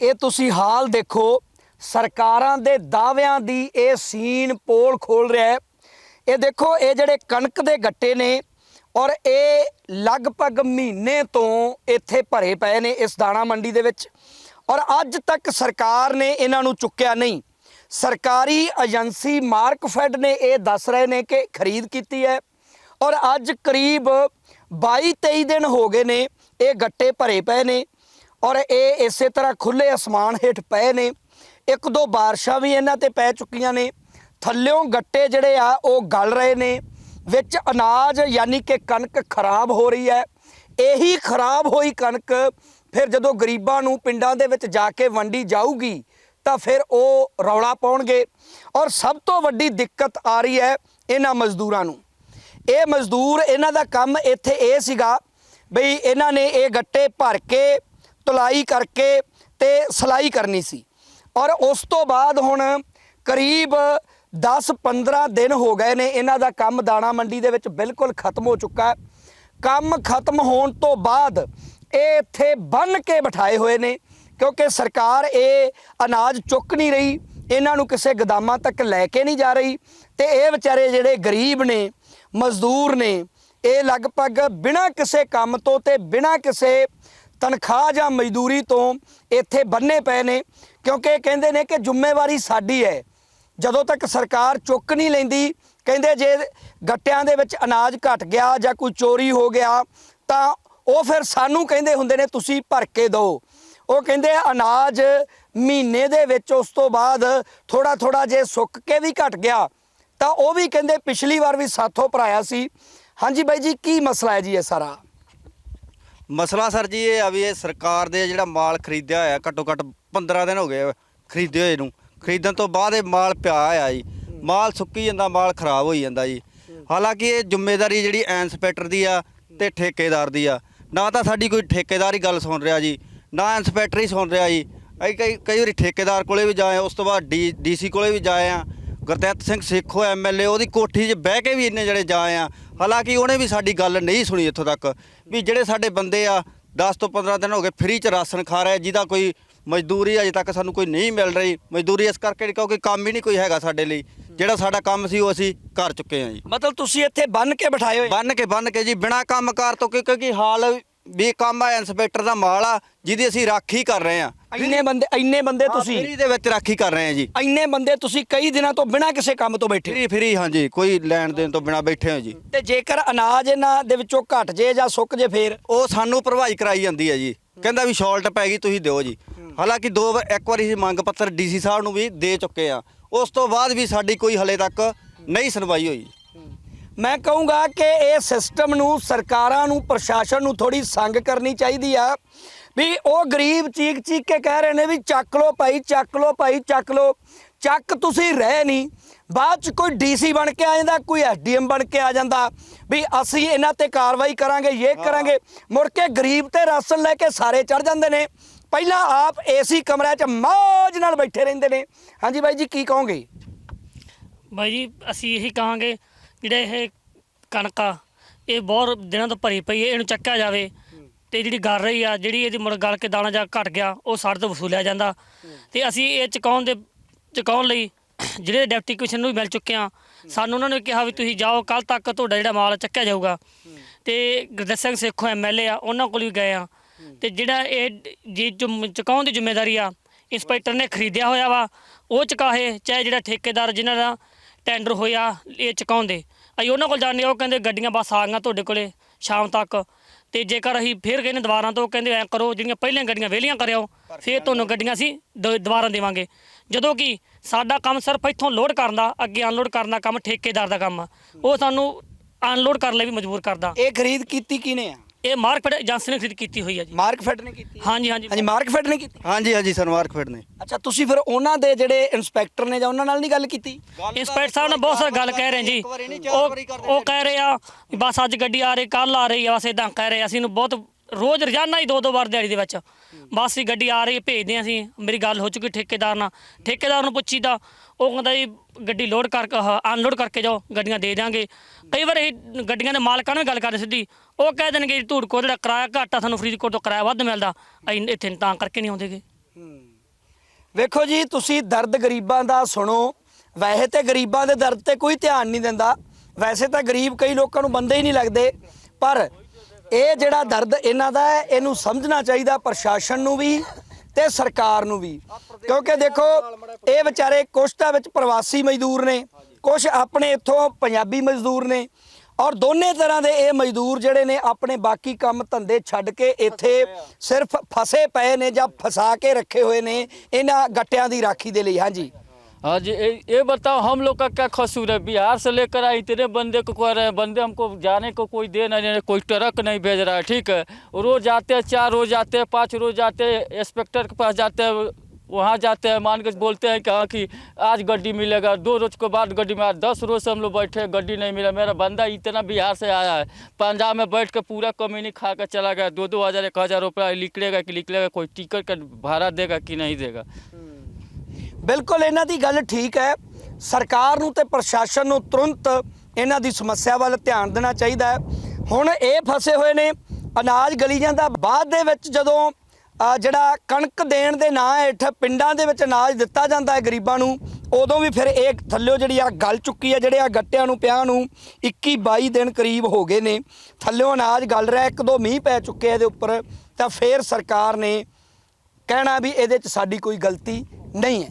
ਇਹ ਤੁਸੀਂ ਹਾਲ ਦੇਖੋ, ਸਰਕਾਰਾਂ ਦੇ ਦਾਅਵਿਆਂ ਦੀ ਇਹ ਸੀਨ ਪੋਲ ਖੋਲ ਰਿਹਾ ਹੈ। ਇਹ ਦੇਖੋ, ਇਹ ਜਿਹੜੇ ਕਣਕ ਦੇ ਗੱਟੇ ਨੇ ਔਰ ਇਹ ਲਗਭਗ ਮਹੀਨੇ ਤੋਂ ਇੱਥੇ ਭਰੇ ਪਏ ਨੇ ਇਸ ਦਾਣਾ ਮੰਡੀ ਦੇ ਵਿੱਚ। ਔਰ ਅੱਜ ਤੱਕ ਸਰਕਾਰ ਨੇ ਇਹਨਾਂ ਨੂੰ ਚੁੱਕਿਆ ਨਹੀਂ। ਸਰਕਾਰੀ ਏਜੰਸੀ ਮਾਰਕਫੈਡ ਨੇ ਇਹ ਦੱਸ ਰਹੇ ਨੇ ਕਿ ਖਰੀਦ ਕੀਤੀ ਹੈ। ਔਰ ਅੱਜ ਕਰੀਬ 22 23 ਦਿਨ ਹੋ ਗਏ ਨੇ ਇਹ ਗੱਟੇ ਭਰੇ ਪਏ ਨੇ। ਔਰ ਇਹ ਇਸੇ ਤਰ੍ਹਾਂ ਖੁੱਲੇ ਅਸਮਾਨ ਹੇਠ ਪਏ ਨੇ। ਇੱਕ ਦੋ ਬਾਰਿਸ਼ਾਂ ਵੀ ਇਹਨਾਂ ਤੇ ਪੈ ਚੁੱਕੀਆਂ ਨੇ। ਥੱਲਿਓਂ ਗੱਟੇ ਜਿਹੜੇ ਆ, ਉਹ ਗਲ ਰਹੇ ਨੇ। ਵਿੱਚ ਅਨਾਜ ਯਾਨੀ ਕਿ ਕਣਕ ਖਰਾਬ ਹੋ ਰਹੀ ਹੈ। ਇਹੀ ਖਰਾਬ ਹੋਈ ਕਣਕ ਫਿਰ ਜਦੋਂ ਗਰੀਬਾਂ ਨੂੰ ਪਿੰਡਾਂ ਦੇ ਵਿੱਚ ਜਾ ਕੇ ਵੰਡੀ ਜਾਊਗੀ, ਤਾਂ ਫਿਰ ਉਹ ਰੌਲਾ ਪਾਉਣਗੇ। ਔਰ ਸਭ ਤੋਂ ਵੱਡੀ ਦਿੱਕਤ ਆ ਰਹੀ ਹੈ ਇਹਨਾਂ ਮਜ਼ਦੂਰਾਂ ਨੂੰ। ਇਹ ਮਜ਼ਦੂਰ, ਇਹਨਾਂ ਦਾ ਕੰਮ ਇੱਥੇ ਇਹ ਸੀਗਾ ਬਈ ਇਹਨਾਂ ਨੇ ਇਹ ਗੱਟੇ ਭਰ ਕੇ ਤਲਾਈ ਕਰਕੇ ਤੇ ਸਲਾਈ ਕਰਨੀ ਸੀ। ਔਰ ਉਸ ਤੋਂ ਬਾਅਦ ਹੁਣ ਕਰੀਬ 10-15 ਦਿਨ ਹੋ ਗਏ ਨੇ ਇਹਨਾਂ ਦਾ ਕੰਮ ਦਾਣਾ ਮੰਡੀ ਦੇ ਵਿੱਚ ਬਿਲਕੁਲ ਖਤਮ ਹੋ ਚੁੱਕਾ ਹੈ। ਕੰਮ ਖਤਮ ਹੋਣ ਤੋਂ ਬਾਅਦ ਇਹ ਇੱਥੇ ਬੰਨ ਕੇ ਬਿਠਾਏ ਹੋਏ ਨੇ, ਕਿਉਂਕਿ ਸਰਕਾਰ ਇਹ ਅਨਾਜ ਚੁੱਕ ਨਹੀਂ ਰਹੀ, ਇਹਨਾਂ ਨੂੰ ਕਿਸੇ ਗਦਾਮਾਂ ਤੱਕ ਲੈ ਕੇ ਨਹੀਂ ਜਾ ਰਹੀ ਤੇ ਇਹ ਵਿਚਾਰੇ ਜਿਹੜੇ ਗਰੀਬ ਨੇ, ਮਜ਼ਦੂਰ ਨੇ, ਇਹ ਲਗਭਗ ਬਿਨਾਂ ਕਿਸੇ ਕੰਮ ਤੋਂ ਤੇ ਬਿਨਾਂ ਕਿਸੇ ਤਨਖਾਹ ਜਾਂ ਮਜ਼ਦੂਰੀ ਤੋਂ ਇੱਥੇ ਬੰਨੇ ਪਏ ਨੇ, ਕਿਉਂਕਿ ਇਹ ਕਹਿੰਦੇ ਨੇ ਕਿ ਜ਼ਿੰਮੇਵਾਰੀ ਸਾਡੀ ਹੈ। ਜਦੋਂ ਤੱਕ ਸਰਕਾਰ ਚੁੱਕ ਨਹੀਂ ਲੈਂਦੀ, ਕਹਿੰਦੇ ਜੇ ਗੱਟਿਆਂ ਦੇ ਵਿੱਚ ਅਨਾਜ ਘਟ ਗਿਆ ਜਾਂ ਕੋਈ ਚੋਰੀ ਹੋ ਗਿਆ, ਤਾਂ ਉਹ ਫਿਰ ਸਾਨੂੰ ਕਹਿੰਦੇ ਹੁੰਦੇ ਨੇ, ਤੁਸੀਂ ਭਰ ਕੇ ਦਿਓ। ਉਹ ਕਹਿੰਦੇ ਅਨਾਜ ਮਹੀਨੇ ਦੇ ਵਿੱਚ ਉਸ ਤੋਂ ਬਾਅਦ ਥੋੜਾ ਥੋੜਾ ਜੇ ਸੁੱਕ ਕੇ ਵੀ ਘਟ ਗਿਆ, ਤਾਂ ਉਹ ਵੀ ਕਹਿੰਦੇ ਪਿਛਲੀ ਵਾਰ ਵੀ ਸਾਥੋਂ ਭਰਾਇਆ ਸੀ। ਹਾਂਜੀ ਬਾਈ ਜੀ, ਕੀ ਮਸਲਾ ਹੈ ਜੀ ਇਹ ਸਾਰਾ? ਮਸਲਾ ਸਰ ਜੀ ਇਹ ਆ ਵੀ ਇਹ ਸਰਕਾਰ ਦੇ ਜਿਹੜਾ ਮਾਲ ਖਰੀਦਿਆ ਹੋਇਆ, ਘੱਟੋ ਘੱਟ 15 ਦਿਨ ਹੋ ਗਏ ਖਰੀਦੇ ਹੋਏ ਨੂੰ। ਖਰੀਦਣ ਤੋਂ ਬਾਅਦ ਇਹ ਮਾਲ ਪਿਆ ਆ ਜੀ। ਮਾਲ ਸੁੱਕੀ ਜਾਂਦਾ, ਮਾਲ ਖਰਾਬ ਹੋਈ ਜਾਂਦਾ ਜੀ। ਹਾਲਾਂਕਿ ਇਹ ਜ਼ਿੰਮੇਵਾਰੀ ਜਿਹੜੀ ਇੰਸਪੈਕਟਰ ਦੀ ਆ ਤੇ ਠੇਕੇਦਾਰ ਦੀ ਆ। ਨਾ ਤਾਂ ਸਾਡੀ ਕੋਈ ਠੇਕੇਦਾਰ ਹੀ ਗੱਲ ਸੁਣ ਰਿਹਾ ਜੀ, ਨਾ ਇੰਸਪੈਕਟਰ ਹੀ ਸੁਣ ਰਿਹਾ ਜੀ। ਅਸੀਂ ਕਈ ਕਈ ਵਾਰੀ ਠੇਕੇਦਾਰ ਕੋਲੇ ਵੀ ਜਾਏ, ਉਸ ਤੋਂ ਬਾਅਦ ਡੀ, ਡੀਸੀ ਕੋਲੇ ਵੀ ਜਾਏ ਆ। ਗੁਰਦਿੱਤ ਸਿੰਘ ਸੇਖੋ ਐਮਐਲਏ ਉਹਦੀ ਕੋਠੀ 'ਚ ਬਹਿ ਕੇ ਵੀ ਇੰਨੇ ਜਿਹੜੇ ਜਾਏ ਆ। ਹਾਲਾਂਕਿ ਉਹਨੇ ਵੀ ਸਾਡੀ ਗੱਲ ਨਹੀਂ ਸੁਣੀ ਇੱਥੋਂ ਤੱਕ ਵੀ ਜਿਹੜੇ ਸਾਡੇ ਬੰਦੇ ਆ 10 ਤੋਂ 15 ਦਿਨ ਹੋ ਗਏ ਫ੍ਰੀ 'ਚ ਰਾਸ਼ਨ ਖਾ ਰਹੇ ਜਿਹਦਾ ਕੋਈ ਮਜ਼ਦੂਰੀ ਅਜੇ ਤੱਕ ਸਾਨੂੰ ਕੋਈ ਨਹੀਂ ਮਿਲ ਰਹੀ। ਮਜ਼ਦੂਰੀ ਇਸ ਕਰਕੇ ਕਿਉਂਕਿ ਕੰਮ ਹੀ ਨਹੀਂ ਕੋਈ ਹੈਗਾ ਸਾਡੇ ਲਈ। ਜਿਹੜਾ ਸਾਡਾ ਕੰਮ ਸੀ ਉਹ ਅਸੀਂ ਕਰ ਚੁੱਕੇ ਹਾਂ ਜੀ। ਮਤਲਬ ਤੁਸੀਂ ਇੱਥੇ ਬੰਨ ਕੇ ਬਿਠਾਏ ਹੋਏ ਬੰਨ ਕੇ ਬੰਨ ਕੇ ਜੀ ਬਿਨਾ ਕੰਮ ਕਾਰ ਤੋਂ ਕਿਉਂਕਿ ਹਾਲ ਵੀ ਕੰਮ ਆ ਇੰਸਪੈਕਟਰ ਦਾ ਮਾਲ ਆ ਜਿਹਦੀ ਅਸੀਂ ਰਾਖੀ ਕਰ ਰਹੇ ਆ ਇੰਨੇ ਬੰਦੇ ਇੰਨੇ ਬੰਦੇ ਤੁਸੀਂ। ਫ੍ਰੀ ਦੇ ਵਿੱਚ ਰਾਖੀ ਕਰ ਰਹੇ ਆ ਜੀ। ਇੰਨੇ ਬੰਦੇ ਤੁਸੀਂ ਕਈ ਦਿਨਾਂ ਤੋਂ ਬਿਨਾਂ ਕਿਸੇ ਕੰਮ ਤੋਂ ਬੈਠੇ। ਫ੍ਰੀ ਫ੍ਰੀ ਹਾਂਜੀ ਕੋਈ ਲੈਣ ਦੇਣ ਤੋਂ ਬਿਨਾ ਬੈਠੇ ਹੋ ਜੀ। ਤੇ ਜੇਕਰ ਅਨਾਜ ਇਹਨਾਂ ਦੇ ਵਿੱਚੋਂ ਘਟ ਜੇ ਜਾਂ ਸੁੱਕ ਜੇ ਫੇਰ? ਉਹ ਸਾਨੂੰ ਭਰਵਾਈ ਕਰਾਈ ਜਾਂਦੀ ਹੈ ਜੀ। ਕਹਿੰਦਾ ਵੀ ਸ਼ਾਲਟ ਪੈ ਗਈ ਤੁਸੀਂ ਦਿਓ ਜੀ। ਹਾਲਾਂਕਿ ਦੋ ਵਾਰ ਇੱਕ ਵਾਰੀ ਅਸੀਂ ਮੰਗ ਪੱਤਰ ਡੀਸੀ ਸਾਹਿਬ ਨੂੰ ਵੀ ਦੇ ਚੁੱਕੇ ਆ ਉਸ ਤੋਂ ਬਾਅਦ ਵੀ ਸਾਡੀ ਕੋਈ ਹਲੇ ਤੱਕ ਨਹੀਂ ਸੁਣਵਾਈ ਹੋਈ। ਮੈਂ ਕਹੂੰਗਾ ਕਿ ਇਹ ਸਿਸਟਮ ਨੂੰ ਸਰਕਾਰਾਂ ਨੂੰ ਪ੍ਰਸ਼ਾਸਨ ਨੂੰ ਥੋੜੀ ਸੰਗ ਕਰਨੀ ਚਾਹੀਦੀ ਆ। ਵੀ ਉਹ ਗਰੀਬ ਚੀਕ ਚੀਕ ਕੇ ਕਹਿ ਰਹੇ ਨੇ ਵੀ ਚੱਕ ਲੋ ਭਾਈ ਚੱਕ ਲੋ ਭਾਈ ਚੱਕ ਲੋ ਚੱਕ ਤੁਸੀਂ ਰਹਿ ਨਹੀਂ ਬਾਅਦ ਚ ਕੋਈ ਡੀਸੀ ਬਣ ਕੇ ਆ ਜਾਂਦਾ ਕੋਈ ਐਸਡੀਐਮ ਬਣ ਕੇ ਆ ਜਾਂਦਾ। ਵੀ ਅਸੀਂ ਇਹਨਾਂ ਤੇ ਕਾਰਵਾਈ ਕਰਾਂਗੇ ਇਹ ਕਰਾਂਗੇ। ਮੁੜ ਕੇ ਗਰੀਬ ਤੇ ਰਾਸ਼ਨ ਲੈ ਕੇ ਸਾਰੇ ਚੜ ਜਾਂਦੇ ਨੇ। ਪਹਿਲਾਂ ਆਪ ਏਸੀ ਕਮਰਿਆਂ 'ਚ ਮੌਜ ਨਾਲ ਬੈਠੇ ਰਹਿੰਦੇ ਨੇ। ਹਾਂਜੀ ਬਾਈ ਜੀ ਕੀ ਕਹੋਗੇ? ਬਾਈ ਜੀ ਅਸੀਂ ਇਹੀ ਕਹਾਂਗੇ ਜਿਹੜੇ ਇਹ ਕਣਕ ਆ ਇਹ ਬਹੁਤ ਦਿਨਾਂ ਤੋਂ ਭਰੀ ਪਈ ਹੈ ਇਹਨੂੰ ਚੱਕਿਆ ਜਾਵੇ। ਤੇ ਜਿਹੜੀ ਗਲ ਰਹੀ ਆ ਜਿਹੜੀ ਇਹਦੀ ਮੁੜ ਗਲ ਕੇ ਦਾਣਾ ਜਾ ਘਟ ਗਿਆ ਉਹ ਸਾਡੇ ਤੋਂ ਵਸੂਲਿਆ ਜਾਂਦਾ। ਤੇ ਅਸੀਂ ਇਹ ਚੁਕਾਉਣ ਦੇ ਚੁਕਾਉਣ ਲਈ ਜਿਹੜੇ ਡਿਪਟੀ ਕਮਿਸ਼ਨ ਨੂੰ ਵੀ ਮਿਲ ਚੁੱਕੇ ਆ ਸਾਨੂੰ ਉਹਨਾਂ ਨੇ ਕਿਹਾ ਵੀ ਤੁਸੀਂ ਜਾਓ ਕੱਲ ਤੱਕ ਤੁਹਾਡਾ ਜਿਹੜਾ ਮਾਲ ਚੱਕਿਆ ਜਾਊਗਾ। ਤੇ ਗੁਰਦਿੱਤ ਸਿੰਘ ਸੇਖੋ ਐਮਐਲਏ ਆ ਉਹਨਾਂ ਕੋਲ ਵੀ ਗਏ ਆ। ਤੇ ਜਿਹੜਾ ਇਹ ਜੀ ਜੋ ਚੁਕਾਉਣ ਦੀ ਜ਼ਿੰਮੇਵਾਰੀ ਆ ਇੰਸਪੈਕਟਰ ਨੇ ਖਰੀਦਿਆ ਹੋਇਆ ਵਾ ਉਹ ਚੁਕਾਹੇ ਚਾਹੇ ਜਿਹੜਾ ਠੇਕੇਦਾਰ ਜਿਨ੍ਹਾਂ ਦਾ ਟੈਂਡਰ ਹੋਇਆ ਇਹ ਚੁਕਾਉਂਦੇ। ਅਸੀਂ ਉਹਨਾਂ ਕੋਲ ਜਾਂਦੇ ਆ ਉਹ ਕਹਿੰਦੇ ਗੱਡੀਆਂ ਬਸ ਆ ਗਈਆਂ ਤੁਹਾਡੇ ਕੋਲੇ ਸ਼ਾਮ ਤੱਕ। ਤੇ ਜੇਕਰ ਅਸੀਂ ਫੇਰ ਕਹਿੰਦੇ ਦੁਬਾਰਾ ਤੋਂ ਕਹਿੰਦੇ ਐ ਕਰੋ, ਜਿਹੜੀਆਂ ਪਹਿਲੀਆਂ ਗੱਡੀਆਂ ਵਿਹਲੀਆਂ ਕਰਿਓ, ਫੇਰ ਤੁਹਾਨੂੰ ਗੱਡੀਆਂ ਅਸੀਂ ਦ- ਦੁਬਾਰਾ ਦੇਵਾਂਗੇ। ਜਦੋਂ ਕਿ ਸਾਡਾ ਕੰਮ ਸਿਰਫ ਇੱਥੋਂ ਲੋਡ ਕਰਨ ਦਾ, ਅੱਗੇ ਅਨਲੋਡ ਕਰਨ ਦਾ ਕੰਮ, ਠੇਕੇਦਾਰ ਦਾ ਕੰਮ ਆ। ਉਹ ਸਾਨੂੰ ਅਨਲੋਡ ਕਰਨ ਲਈ ਵੀ ਮਜਬੂਰ ਕਰਦਾ। ਇਹ ਖਰੀਦ ਕੀਤੀ ਕਿਨੇ ਆ? ਇਹ ਮਾਰਕੀਟ ਏਜੰਸੀ ਨੇ ਖਰੀਦ ਕੀਤੀ ਹੋਈ ਆ ਜੀ। ਮਾਰਕਫੈਡ ਨੇ ਕੀਤੀ ਹਾਂਜੀ ਹਾਂਜੀ। ਹਾਂਜੀ ਮਾਰਕਫੈਡ ਨੇ ਕੀਤੀ? ਹਾਂਜੀ ਹਾਂਜੀ ਸਨਮਾਰਕ ਫਿਟ ਨੇ। ਅੱਛਾ ਤੁਸੀਂ ਫਿਰ ਉਹਨਾਂ ਦੇ ਜਿਹੜੇ ਇਨਸਪੈਕਟਰ ਨੇ ਜਾਂ ਉਹਨਾਂ ਨਾਲ ਨਹੀਂ ਗੱਲ ਕੀਤੀ? ਇੰਸਪੈਕਟਰ ਸਾਹਿਬ ਨੇ ਬਹੁਤ ਸਾਰੀ ਗੱਲ ਕਹਿ ਰਹੇ ਜੀ। ਉਹ ਉਹ ਕਹਿ ਰਹੇ ਆ ਵੀ ਬਸ ਅੱਜ ਗੱਡੀ ਆ ਰਹੀ ਕੱਲ ਆ ਰਹੀ ਆ ਬਸ ਇਦਾਂ ਕਹਿ ਰਹੇ ਆ। ਅਸੀਂ ਨੂੰ ਬਹੁਤ ਰੋਜ਼ ਰੋਜ਼ਾਨਾ ਹੀ ਦੋ ਦੋ ਵਾਰ ਦਿਹਾੜੀ ਦੇ ਵਿੱਚ ਬਸ ਹੀ ਗੱਡੀ ਆ ਰਹੀ ਹੈ, ਭੇਜਦੇ ਹਾਂ ਅਸੀਂ। ਮੇਰੀ ਗੱਲ ਹੋ ਚੁੱਕੀ ਠੇਕੇਦਾਰ ਨਾਲ। ਠੇਕੇਦਾਰ ਨੂੰ ਪੁੱਛੀਦਾ ਉਹ ਕਹਿੰਦਾ ਜੀ ਗੱਡੀ ਲੋਡ ਕਰਕੇ ਅਨਲੋਡ ਕਰਕੇ ਜਾਓ ਗੱਡੀਆਂ ਦੇ ਦਿਆਂਗੇ। ਕਈ ਵਾਰ ਇਹ ਗੱਡੀਆਂ ਦੇ ਮਾਲਕਾਂ ਨਾਲ ਵੀ ਗੱਲ ਕਰਦੇ ਸਿੱਧੀ। ਉਹ ਕਹਿ ਦੇਣਗੇ ਜੀ ਧੂੜਕੋਟ ਜਿਹੜਾ ਕਿਰਾਇਆ ਘੱਟ ਆ ਸਾਨੂੰ ਫਰੀਦਕੋਟ ਤੋਂ ਕਿਰਾਇਆ ਵੱਧ ਮਿਲਦਾ। ਅਸੀਂ ਇੱਥੇ ਤਾਂ ਕਰਕੇ ਨਹੀਂ ਆਉਂਦੇਗੇ। ਵੇਖੋ ਜੀ ਤੁਸੀਂ ਦਰਦ ਗਰੀਬਾਂ ਦਾ ਸੁਣੋ। ਵੈਸੇ ਤੇ ਗਰੀਬਾਂ ਦੇ ਦਰਦ ਤੇ ਕੋਈ ਧਿਆਨ ਨਹੀਂ ਦਿੰਦਾ। ਵੈਸੇ ਤਾਂ ਗਰੀਬ ਕਈ ਲੋਕਾਂ ਨੂੰ ਬੰਦੇ ਹੀ ਨਹੀਂ ਲੱਗਦੇ। ਪਰ ਇਹ ਜਿਹੜਾ ਦਰਦ ਇਹਨਾਂ ਦਾ ਹੈ, ਇਹਨੂੰ ਸਮਝਣਾ ਚਾਹੀਦਾ ਪ੍ਰਸ਼ਾਸਨ ਨੂੰ ਵੀ ਤੇ ਸਰਕਾਰ ਨੂੰ ਵੀ। ਕਿਉਂਕਿ ਦੇਖੋ, ਇਹ ਵਿਚਾਰੇ ਕੁਛ ਤਾਂ ਵਿੱਚ ਪ੍ਰਵਾਸੀ ਮਜ਼ਦੂਰ ਨੇ, ਕੁਛ ਆਪਣੇ ਇੱਥੋਂ ਪੰਜਾਬੀ ਮਜ਼ਦੂਰ ਨੇ ਔਰ ਦੋਨੇ ਤਰ੍ਹਾਂ ਦੇ ਇਹ ਮਜ਼ਦੂਰ ਜਿਹੜੇ ਨੇ ਆਪਣੇ ਬਾਕੀ ਕੰਮ ਧੰਦੇ ਛੱਡ ਕੇ ਇੱਥੇ ਸਿਰਫ ਫਸੇ ਪਏ ਨੇ ਜਾਂ ਫਸਾ ਕੇ ਰੱਖੇ ਹੋਏ ਨੇ ਇਹਨਾਂ ਗੱਟਿਆਂ ਦੀ ਰਾਖੀ ਦੇ ਲਈ। ਹਾਂਜੀ। हाँ जी ये बताओ, हम लोग का क्या कसूर है? बिहार से लेकर आए, इतने बंदे को कह रहे हैं, बंदे हमको जाने को कोई दे नहीं रहे, कोई ट्रक नहीं भेज रहा है, ठीक है? रोज आते हैं, चार रोज आते हैं, पाँच रोज आते हैं, इंस्पेक्टर के पास जाते हैं, वहाँ जाते हैं मान के बोलते हैं कि हाँ कि आज गड्डी मिलेगा, दो रोज के बाद गड्डी में दस रोज से हम लोग बैठे गड्डी नहीं मिला, मेरा बंदा इतना बिहार से आया है, पंजाब में बैठ के पूरा कमीनी खा कर चला गया, दो दो हज़ार, एक हज़ार रुपया निकलेगा कि निकलेगा कोई टिकट का भाड़ा देगा कि नहीं देगा? ਬਿਲਕੁਲ, ਇਹਨਾਂ ਦੀ ਗੱਲ ਠੀਕ ਹੈ। ਸਰਕਾਰ ਨੂੰ ਤੇ ਪ੍ਰਸ਼ਾਸਨ ਨੂੰ ਤੁਰੰਤ ਇਹਨਾਂ ਦੀ ਸਮੱਸਿਆ ਵੱਲ ਧਿਆਨ ਦੇਣਾ ਚਾਹੀਦਾ ਹੈ। ਹੁਣ ਇਹ ਫਸੇ ਹੋਏ ਨੇ। ਅਨਾਜ ਗਲੀ ਜਾਂਦਾ ਬਾਅਦ ਦੇ ਵਿੱਚ ਜਦੋਂ ਜਿਹੜਾ ਕਣਕ ਦੇਣ ਦੇ ਨਾਂ ਹੇਠ ਪਿੰਡਾਂ ਦੇ ਵਿੱਚ ਅਨਾਜ ਦਿੱਤਾ ਜਾਂਦਾ ਹੈ ਗਰੀਬਾਂ ਨੂੰ, ਉਦੋਂ ਵੀ ਫਿਰ ਇਹ ਥੱਲਿਓ ਜਿਹੜੀ ਆ ਗਲ ਚੁੱਕੀ ਹੈ, ਜਿਹੜੇ ਆ ਗੱਟਿਆਂ ਨੂੰ, ਪਿਆ ਨੂੰ 21 22 ਦਿਨ ਕਰੀਬ ਹੋ ਗਏ ਨੇ। ਥੱਲਿਓ ਅਨਾਜ ਗਲ ਰਿਹਾ, ਇੱਕ ਦੋ ਮੀਂਹ ਪੈ ਚੁੱਕੇ ਇਹਦੇ ਉੱਪਰ, ਤਾਂ ਫਿਰ ਸਰਕਾਰ ਨੇ ਕਹਿਣਾ ਵੀ ਇਹਦੇ 'ਚ ਸਾਡੀ ਕੋਈ ਗਲਤੀ ਨਹੀਂ ਹੈ।